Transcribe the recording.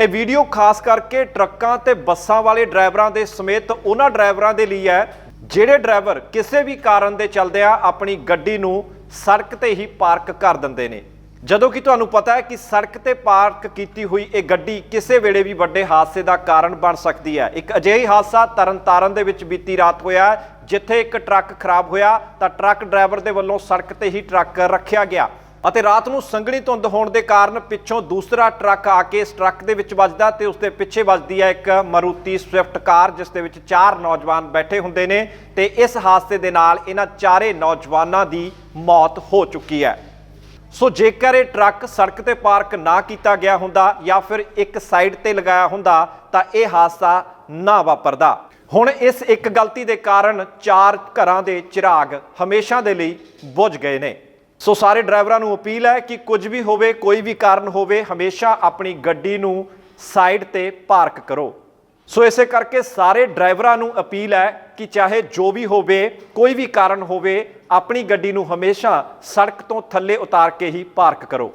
ਇਹ ਵੀਡੀਓ ਖਾਸ ਕਰਕੇ ਟਰੱਕਾਂ ਤੇ ਬੱਸਾਂ ਵਾਲੇ ਡਰਾਈਵਰਾਂ ਦੇ ਸਮੇਤ ਉਹਨਾਂ ਡਰਾਈਵਰਾਂ ਦੇ ਲਈ ਹੈ, ਜਿਹੜੇ ਡਰਾਈਵਰ ਕਿਸੇ ਵੀ ਕਾਰਨ ਦੇ ਚੱਲਦਿਆਂ ਆਪਣੀ ਗੱਡੀ ਨੂੰ ਸੜਕ ਤੇ ਹੀ ਪਾਰਕ ਕਰ ਦਿੰਦੇ ਨੇ। ਜਦੋਂ ਕਿ ਤੁਹਾਨੂੰ ਪਤਾ ਹੈ ਕਿ ਸੜਕ ਤੇ ਪਾਰਕ ਕੀਤੀ ਹੋਈ ਇਹ ਗੱਡੀ ਕਿਸੇ ਵੇਲੇ ਵੀ ਵੱਡੇ ਹਾਦਸੇ ਦਾ ਕਾਰਨ ਬਣ ਸਕਦੀ ਹੈ। ਇੱਕ ਅਜਿਹੀ ਹਾਦਸਾ ਤਰਨਤਾਰਨ ਦੇ ਵਿੱਚ ਬੀਤੀ ਰਾਤ ਹੋਇਆ ਜਿੱਥੇ ਇੱਕ ਟਰੱਕ ਖਰਾਬ ਹੋਇਆ ਤਾਂ ਟਰੱਕ ਡਰਾਈਵਰ ਦੇ ਵੱਲੋਂ ਸੜਕ ਤੇ ਹੀ ਟਰੱਕ ਰੱਖਿਆ ਗਿਆ। ਅਤੇ ਰਾਤ ਨੂੰ ਸੰਘਣੀ ਧੁੰਦ ਹੋਣ ਦੇ ਕਾਰਨ ਪਿੱਛੋਂ ਦੂਸਰਾ ਟਰੱਕ ਆ ਕੇ ਇਸ ਟਰੱਕ ਦੇ ਵਿੱਚ ਵੱਜਦਾ ਤੇ ਉਸ ਦੇ ਪਿੱਛੇ ਵੱਜਦੀ ਹੈ ਇੱਕ ਮਰੂਤੀ ਸਵਿਫਟ ਕਾਰ, ਜਿਸ ਦੇ ਵਿੱਚ ਚਾਰ ਨੌਜਵਾਨ ਬੈਠੇ ਹੁੰਦੇ ਨੇ ਤੇ ਇਸ ਹਾਦਸੇ ਦੇ ਨਾਲ ਇਹਨਾਂ ਚਾਰੇ ਨੌਜਵਾਨਾਂ ਦੀ ਮੌਤ ਹੋ ਚੁੱਕੀ ਹੈ। ਸੋ ਜੇਕਰ ਇਹ ਟਰੱਕ ਸੜਕ ਤੇ ਪਾਰਕ ਨਾ ਕੀਤਾ ਗਿਆ ਹੁੰਦਾ ਜਾਂ ਫਿਰ ਇੱਕ ਸਾਈਡ ਤੇ ਲਗਾਇਆ ਹੁੰਦਾ, ਤਾਂ ਇਹ ਹਾਦਸਾ ਨਾ ਵਾਪਰਦਾ। ਹੁਣ ਇਸ ਇੱਕ ਗਲਤੀ ਦੇ ਕਾਰਨ ਚਾਰ ਘਰਾਂ ਦੇ ਚਿਰਾਗ ਹਮੇਸ਼ਾ ਦੇ ਲਈ ਬੁਝ ਗਏ ਨੇ। ਸੋ ਸਾਰੇ ਡਰਾਈਵਰਾਂ ਨੂੰ ਅਪੀਲ ਹੈ ਕਿ ਕੁਝ ਵੀ ਹੋਵੇ, ਕੋਈ ਵੀ ਕਾਰਨ ਹੋਵੇ, ਹਮੇਸ਼ਾ ਆਪਣੀ ਗੱਡੀ ਨੂੰ ਸਾਈਡ ਤੇ ਪਾਰਕ ਕਰੋ। ਸੋ ਇਸੇ ਕਰਕੇ ਸਾਰੇ ਡਰਾਈਵਰਾਂ ਨੂੰ ਅਪੀਲ ਹੈ ਕਿ ਚਾਹੇ ਜੋ ਵੀ ਹੋਵੇ, ਕੋਈ ਵੀ ਕਾਰਨ ਹੋਵੇ, ਆਪਣੀ ਗੱਡੀ ਨੂੰ ਹਮੇਸ਼ਾ ਸੜਕ ਤੋਂ ਥੱਲੇ ਉਤਾਰ ਕੇ ਹੀ ਪਾਰਕ ਕਰੋ।